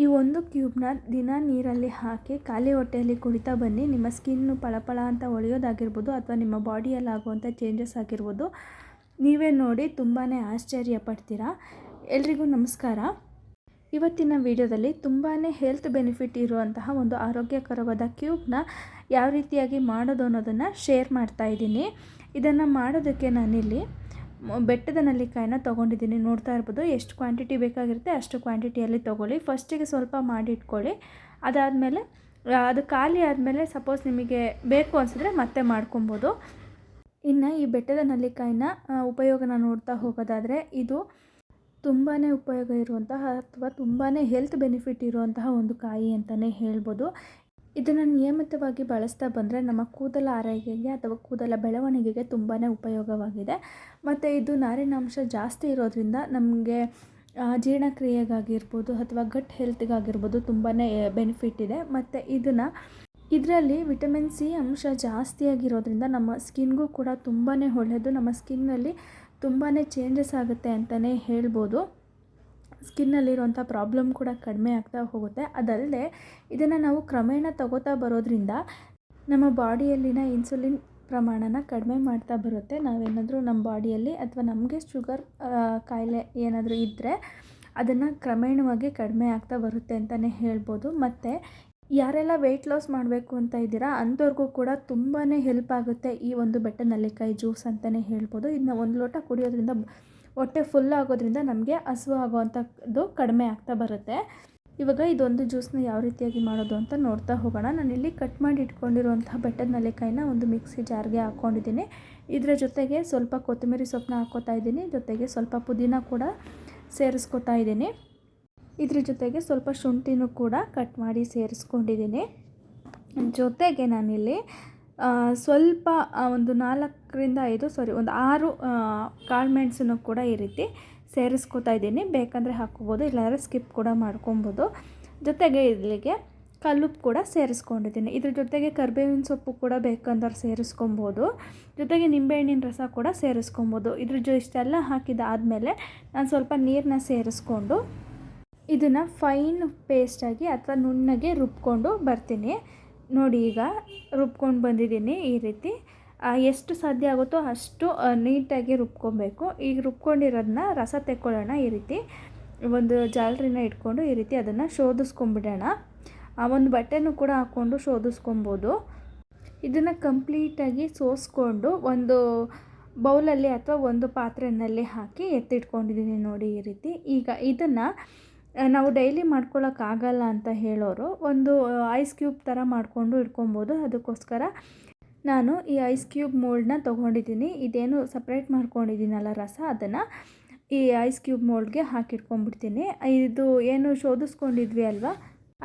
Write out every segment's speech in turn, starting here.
ಈ ಒಂದು ಕ್ಯೂಬ್ನ ದಿನ ನೀರಲ್ಲಿ ಹಾಕಿ ಖಾಲಿ ಹೊಟ್ಟೆಯಲ್ಲಿ ಕುಡಿತಾ ಬನ್ನಿ. ನಿಮ್ಮ ಸ್ಕಿನ್ನು ಪಳಪಳ ಅಂತ ಹೊಳೆಯೋದಾಗಿರ್ಬೋದು ಅಥವಾ ನಿಮ್ಮ ಬಾಡಿಯಲ್ಲಿ ಆಗುವಂಥ ಚೇಂಜಸ್ ಆಗಿರ್ಬೋದು. ನೀವೇ ನೋಡಿ ತುಂಬಾ ಆಶ್ಚರ್ಯ ಪಡ್ತೀರಾ ಎಲ್ರಿಗೂ ನಮಸ್ಕಾರ. ಇವತ್ತಿನ ವಿಡಿಯೋದಲ್ಲಿ ತುಂಬಾ ಹೆಲ್ತ್ ಬೆನಿಫಿಟ್ ಇರುವಂತಹ ಒಂದು ಆರೋಗ್ಯಕರವಾದ ಕ್ಯೂಬ್ನ ಯಾವ ರೀತಿಯಾಗಿ ಮಾಡೋದು ಅನ್ನೋದನ್ನು ಶೇರ್ ಮಾಡ್ತಾ ಇದ್ದೀನಿ. ಇದನ್ನು ಮಾಡೋದಕ್ಕೆ ನಾನಿಲ್ಲಿ ಬೆಟ್ಟದ ನಲ್ಲಿಕಾಯಿನ ತೊಗೊಂಡಿದ್ದೀನಿ. ನೋಡ್ತಾ ಇರ್ಬೋದು ಎಷ್ಟು ಕ್ವಾಂಟಿಟಿ ಬೇಕಾಗಿರುತ್ತೆ ಅಷ್ಟು ಕ್ವಾಂಟಿಟಿಯಲ್ಲಿ ತೊಗೊಳ್ಳಿ. ಫಸ್ಟಿಗೆ ಸ್ವಲ್ಪ ಮಾಡಿಟ್ಕೊಳ್ಳಿ ಅದಾದಮೇಲೆ ಅದು ಖಾಲಿ ಆದಮೇಲೆ ಸಪೋಸ್ ನಿಮಗೆ ಬೇಕು ಅನಿಸಿದ್ರೆ ಮತ್ತೆ ಮಾಡ್ಕೊಬೋದು. ಇನ್ನು ಈ ಬೆಟ್ಟದ ನಲ್ಲಿಕಾಯಿನ ಆ, ಉಪಯೋಗನ ನೋಡ್ತಾ ಹೋಗೋದಾದರೆ ಇದು ತುಂಬಾ ಉಪಯೋಗ ಇರುವಂತಹ ಅಥವಾ ತುಂಬಾ ಹೆಲ್ತ್ ಬೆನಿಫಿಟ್ ಇರುವಂತಹ ಒಂದು ಕಾಯಿ ಅಂತಲೇ ಹೇಳ್ಬೋದು. ಇದನ್ನು ನಿಯಮಿತವಾಗಿ ಬಳಸ್ತಾ ಬಂದರೆ ನಮ್ಮ ಕೂದಲ ಆರೈಕೆಗೆ ಅಥವಾ ಕೂದಲ ಬೆಳವಣಿಗೆಗೆ ತುಂಬಾ ಉಪಯೋಗವಾಗಿದೆ. ಮತ್ತು ಇದು ನಾರಿನಾಂಶ ಜಾಸ್ತಿ ಇರೋದ್ರಿಂದ ನಮಗೆ ಜೀರ್ಣಕ್ರಿಯೆಗಾಗಿರ್ಬೋದು ಅಥವಾ ಗಟ್ ಹೆಲ್ತ್ಗಾಗಿರ್ಬೋದು ತುಂಬಾ ಬೆನಿಫಿಟ್ ಇದೆ. ಮತ್ತು ಇದನ್ನು, ಇದರಲ್ಲಿ ವಿಟಮಿನ್ ಸಿ ಅಂಶ ಜಾಸ್ತಿಯಾಗಿರೋದ್ರಿಂದ ನಮ್ಮ ಸ್ಕಿನ್ಗೂ ಕೂಡ ತುಂಬಾ ಒಳ್ಳೆಯದು ನಮ್ಮ ಸ್ಕಿನ್ನಲ್ಲಿ ತುಂಬಾ ಚೇಂಜಸ್ ಆಗುತ್ತೆ ಅಂತಲೇ ಹೇಳ್ಬೋದು. ಸ್ಕಿನ್ನಲ್ಲಿರುವಂಥ ಪ್ರಾಬ್ಲಮ್ ಕೂಡ ಕಡಿಮೆ ಆಗ್ತಾ ಹೋಗುತ್ತೆ. ಅದಲ್ಲದೆ ಇದನ್ನು ನಾವು ಕ್ರಮೇಣ ತಗೋತಾ ಬರೋದ್ರಿಂದ ನಮ್ಮ ಬಾಡಿಯಲ್ಲಿನ ಇನ್ಸುಲಿನ್ ಪ್ರಮಾಣನ ಕಡಿಮೆ ಮಾಡ್ತಾ ಬರುತ್ತೆ. ನಾವೇನಾದರೂ ನಮ್ಮ ಬಾಡಿಯಲ್ಲಿ ಅಥವಾ ನಮಗೆ ಶುಗರ್ ಕಾಯಿಲೆ ಏನಾದರೂ ಇದ್ದರೆ ಅದನ್ನು ಕ್ರಮೇಣವಾಗಿ ಕಡಿಮೆ ಆಗ್ತಾ ಬರುತ್ತೆ ಅಂತಲೇ ಹೇಳ್ಬೋದು. ಮತ್ತು ಯಾರೆಲ್ಲ ವೆಯ್ಟ್ ಲಾಸ್ ಮಾಡಬೇಕು ಅಂತ ಇದ್ದೀರಾ ಅಂಥವ್ರಿಗೂ ಕೂಡ ತುಂಬಾ ಹೆಲ್ಪ್ ಆಗುತ್ತೆ ಈ ಒಂದು ಬೆಟ್ಟ ನಲ್ಲಿಕಾಯಿ ಜ್ಯೂಸ್ ಅಂತಲೇ ಹೇಳ್ಬೋದು. ಇದನ್ನ ಒಂದು ಲೋಟ ಕುಡಿಯೋದ್ರಿಂದ ಹೊಟ್ಟೆ ಫುಲ್ ಆಗೋದ್ರಿಂದ ನಮಗೆ ಹಸಿವು ಆಗುವಂಥದ್ದು ಕಡಿಮೆ ಆಗ್ತಾ ಬರುತ್ತೆ. ಇವಾಗ ಇದೊಂದು ಜ್ಯೂಸ್ನ ಯಾವ ರೀತಿಯಾಗಿ ಮಾಡೋದು ಅಂತ ನೋಡ್ತಾ ಹೋಗೋಣ. ನಾನಿಲ್ಲಿ ಕಟ್ ಮಾಡಿ ಇಟ್ಕೊಂಡಿರುವಂತಹ ಬೆಟ್ಟದ ನೆಲೆಕಾಯಿನ ಒಂದು ಮಿಕ್ಸಿ ಜಾರ್ಗೆ ಹಾಕ್ಕೊಂಡಿದ್ದೀನಿ ಇದರ ಜೊತೆಗೆ ಸ್ವಲ್ಪ ಕೊತ್ತಂಬರಿ ಸೊಪ್ಪನ್ನ ಹಾಕ್ಕೋತಾ ಇದ್ದೀನಿ. ಜೊತೆಗೆ ಸ್ವಲ್ಪ ಪುದೀನ ಕೂಡ ಸೇರಿಸ್ಕೊತಾ ಇದ್ದೀನಿ. ಇದ್ರ ಜೊತೆಗೆ ಸ್ವಲ್ಪ ಶುಂಠಿನೂ ಕೂಡ ಕಟ್ ಮಾಡಿ ಸೇರಿಸ್ಕೊಂಡಿದ್ದೀನಿ. ಜೊತೆಗೆ ನಾನಿಲ್ಲಿ ಸ್ವಲ್ಪ ಒಂದು ನಾಲ್ಕರಿಂದ ಐದು ಸಾರಿ ಒಂದು ಆರು ಕಾಳುಮೆಣಸನ್ನು ಕೂಡ ಈ ರೀತಿ ಸೇರಿಸ್ಕೊತಾ ಇದ್ದೀನಿ. ಬೇಕಂದರೆ ಹಾಕ್ಕೋಬೋದು, ಇಲ್ಲಾಂದರೆ ಸ್ಕಿಪ್ ಕೂಡ ಮಾಡ್ಕೊಬೋದು. ಜೊತೆಗೆ ಇಲ್ಲಿಗೆ ಕಲ್ಲುಪ್ಪು ಕೂಡ ಸೇರಿಸ್ಕೊಂಡಿದ್ದೀನಿ. ಇದ್ರ ಜೊತೆಗೆ ಕರ್ಬೇವಿನ ಸೊಪ್ಪು ಕೂಡ ಬೇಕಂದ್ರೆ ಸೇರಿಸ್ಕೊಬೋದು. ಜೊತೆಗೆ ನಿಂಬೆಹಣ್ಣಿನ ರಸ ಕೂಡ ಸೇರಿಸ್ಕೊಬೋದು. ಇದ್ರ ಜೊ, ಇಷ್ಟೆಲ್ಲ ಹಾಕಿದಾದಮೇಲೆ ನಾನು ಸ್ವಲ್ಪ ನೀರನ್ನ ಸೇರಿಸ್ಕೊಂಡು ಇದನ್ನು ಫೈನ್ ಪೇಸ್ಟಾಗಿ ಅಥವಾ ನುಣ್ಣಗೆ ರುಬ್ಕೊಂಡು ಬರ್ತೀನಿ. ನೋಡಿ ಈಗ ರುಬ್ಕೊಂಡು ಬಂದಿದ್ದೀನಿ ಈ ರೀತಿ. ಎಷ್ಟು ಸಾಧ್ಯ ಆಗುತ್ತೋ ಅಷ್ಟು ನೀಟಾಗಿ ರುಬ್ಕೊಬೇಕು. ಈಗ ರುಬ್ಕೊಂಡಿರೋದನ್ನ ರಸ ತೆಕ್ಕೊಳ್ಳೋಣ ಈ ರೀತಿ. ಒಂದು ಜಾಲರಿನ ಇಟ್ಕೊಂಡು ಈ ರೀತಿ ಅದನ್ನು ಶೋಧಿಸ್ಕೊಂಬಿಡೋಣ ಆ, ಒಂದು ಬಟ್ಟೆನೂ ಕೂಡ ಹಾಕ್ಕೊಂಡು ಶೋಧಿಸ್ಕೊಬೋದು. ಇದನ್ನು ಕಂಪ್ಲೀಟಾಗಿ ಸೋಸ್ಕೊಂಡು ಒಂದು ಬೌಲಲ್ಲಿ ಅಥವಾ ಒಂದು ಪಾತ್ರೆಯಲ್ಲಿ ಹಾಕಿ ಎತ್ತಿಟ್ಕೊಂಡಿದ್ದೀನಿ ನೋಡಿ ಈ ರೀತಿ. ಈಗ ಇದನ್ನು ನಾವು ಡೈಲಿ ಮಾಡ್ಕೊಳ್ಳೋಕ್ಕಾಗಲ್ಲ ಅಂತ ಹೇಳೋರು, ಒಂದು ಐಸ್ ಕ್ಯೂಬ್ ಥರ ಮಾಡಿಕೊಂಡು ಇಟ್ಕೊಬೋದು. ಅದಕ್ಕೋಸ್ಕರ ನಾನು ಈ ಐಸ್ ಕ್ಯೂಬ್ ಮೋಲ್ಡ್ನ ತೊಗೊಂಡಿದ್ದೀನಿ. ಇದೇನು ಸಪ್ರೇಟ್ ಮಾಡ್ಕೊಂಡಿದ್ದೀನಲ್ಲ ರಸ, ಅದನ್ನು ಈ ಐಸ್ ಕ್ಯೂಬ್ ಮೋಲ್ಡ್ಗೆ ಹಾಕಿಟ್ಕೊಂಡ್ಬಿಡ್ತೀನಿ. ಇದು ಏನು ಶೋಧಿಸ್ಕೊಂಡಿದ್ವಿ ಅಲ್ವಾ?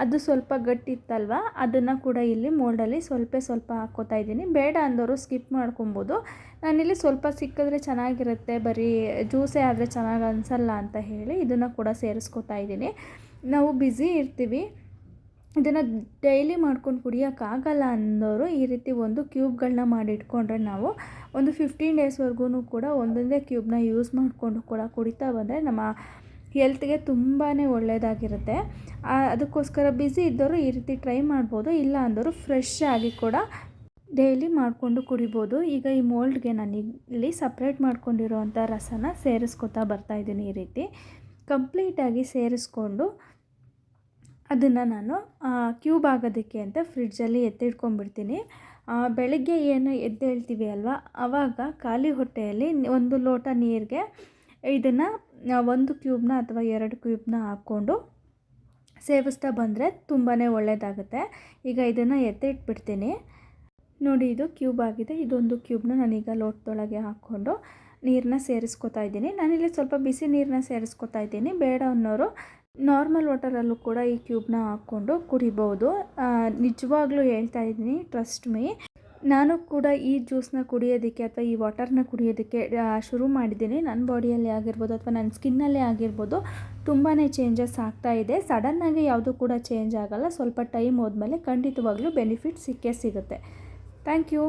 ಅದು ಸ್ವಲ್ಪ ಗಟ್ಟಿತ್ತಲ್ವ? ಅದನ್ನು ಕೂಡ ಇಲ್ಲಿ ಮೋಲ್ಡಲ್ಲಿ ಸ್ವಲ್ಪ ಸ್ವಲ್ಪ ಹಾಕ್ಕೋತಾ ಇದ್ದೀನಿ. ಬೇಡ ಅಂದವರು ಸ್ಕಿಪ್ ಮಾಡ್ಕೊಬೋದು. ನಾನಿಲ್ಲಿ ಸ್ವಲ್ಪ ಸಿಕ್ಕಿದ್ರೆ ಚೆನ್ನಾಗಿರುತ್ತೆ. ಬರೀ ಜ್ಯೂಸೇ ಆದರೆ ಚೆನ್ನಾಗಿ ಅನಿಸಲ್ಲ ಅಂತ ಹೇಳಿ ಇದನ್ನು ಕೂಡ ಸೇರಿಸ್ಕೊತಾ ಇದ್ದೀನಿ. ನಾವು ಬ್ಯುಸಿ ಇರ್ತೀವಿ. ಇದನ್ನು ಡೈಲಿ ಮಾಡ್ಕೊಂಡು ಕುಡಿಯೋಕ್ಕಾಗಲ್ಲ ಅನ್ನೋರು ಈ ರೀತಿ ಒಂದು ಕ್ಯೂಬ್ಗಳನ್ನ ಮಾಡಿ ಇಟ್ಕೊಂಡ್ರೆ ನಾವು ಒಂದು ಫಿಫ್ಟೀನ್ ಡೇಸ್ವರೆಗೂ ಕೂಡ ಒಂದೊಂದೇ ಕ್ಯೂಬ್ನ ಯೂಸ್ ಮಾಡಿಕೊಂಡು ಕೂಡ ಕುಡಿತಾ ಬಂದರೆ ನಮ್ಮ ಹೆಲ್ತ್ಗೆ ತುಂಬಾ ಒಳ್ಳೆಯದಾಗಿರುತ್ತೆ ಅದಕ್ಕೋಸ್ಕರ ಬ್ಯುಸಿ ಇದ್ದವರು ಈ ರೀತಿ ಟ್ರೈ ಮಾಡ್ಬೋದು, ಇಲ್ಲ ಅಂದವರು ಫ್ರೆಶ್ ಆಗಿ ಕೂಡ ಡೈಲಿ ಮಾಡಿಕೊಂಡು ಕುಡಿಬೋದು. ಈಗ ಈ ಮೋಲ್ಡ್ಗೆ ನಾನು ಇಲ್ಲಿ ಸಪ್ರೇಟ್ ಮಾಡ್ಕೊಂಡಿರೋವಂಥ ರಸನ ಸೇರಿಸ್ಕೊತಾ ಬರ್ತಾಯಿದ್ದೀನಿ ಈ ರೀತಿ. ಕಂಪ್ಲೀಟಾಗಿ ಸೇರಿಸ್ಕೊಂಡು ಅದನ್ನು ನಾನು ಕ್ಯೂಬ್ ಆಗೋದಕ್ಕೆ ಅಂತ ಫ್ರಿಡ್ಜಲ್ಲಿ ಎತ್ತಿಟ್ಕೊಂಡ್ಬಿಡ್ತೀನಿ. ಬೆಳಗ್ಗೆ ಏನು ಎದ್ದೇಳ್ತೀವಿ ಅಲ್ವಾ ಆವಾಗ ಖಾಲಿ ಹೊಟ್ಟೆಯಲ್ಲಿ ಒಂದು ಲೋಟ ನೀರಿಗೆ ಇದನ್ನು ಒಂದು ಕ್ಯೂಬ್ನ ಅಥವಾ ಎರಡು ಕ್ಯೂಬ್ನ ಹಾಕ್ಕೊಂಡು ಸೇವಿಸ್ತಾ ಬಂದರೆ ತುಂಬಾ ಒಳ್ಳೆಯದಾಗುತ್ತೆ ಈಗ ಇದನ್ನು ಎತ್ತಿಟ್ಬಿಡ್ತೀನಿ. ನೋಡಿ, ಇದು ಕ್ಯೂಬ್ ಆಗಿದೆ. ಇದೊಂದು ಕ್ಯೂಬ್ನ ನಾನೀಗ ಲೋಟದೊಳಗೆ ಹಾಕ್ಕೊಂಡು ನೀರನ್ನ ಸೇರಿಸ್ಕೊತಾ ಇದ್ದೀನಿ. ನಾನಿಲ್ಲಿ ಸ್ವಲ್ಪ ಬಿಸಿ ನೀರನ್ನ ಸೇರಿಸ್ಕೊತಾ ಇದ್ದೀನಿ. ಬೇಡ ಅನ್ನೋರು ನಾರ್ಮಲ್ ವಾಟರಲ್ಲೂ ಕೂಡ ಈ ಕ್ಯೂಬ್ನ ಹಾಕ್ಕೊಂಡು ಕುಡಿಬೋದು. ನಿಜವಾಗ್ಲೂ ಹೇಳ್ತಾ ಇದ್ದೀನಿ, ಟ್ರಸ್ಟ್ ಮೀ. ನಾನು ಕೂಡ ಈ ಜ್ಯೂಸ್ನ ಕುಡಿಯೋದಕ್ಕೆ ಅಥವಾ ಈ ವಾಟರ್ನ ಕುಡಿಯೋದಕ್ಕೆ ಶುರು ಮಾಡಿದ್ದೀನಿ. ನನ್ನ ಬಾಡಿಯಲ್ಲಿ ಆಗಿರ್ಬೋದು ಅಥವಾ ನನ್ನ ಸ್ಕಿನ್ನಲ್ಲೇ ಆಗಿರ್ಬೋದು ತುಂಬಾ ಚೇಂಜಸ್ ಆಗ್ತಾ ಇದೆ. ಸಡನ್ನಾಗಿ ಯಾವುದೂ ಕೂಡ ಚೇಂಜ್ ಆಗಲ್ಲ. ಸ್ವಲ್ಪ ಟೈಮ್ ಹೋದ್ಮೇಲೆ ಖಂಡಿತವಾಗ್ಲೂ ಬೆನಿಫಿಟ್ ಸಿಕ್ಕೇ ಸಿಗುತ್ತೆ. Thank you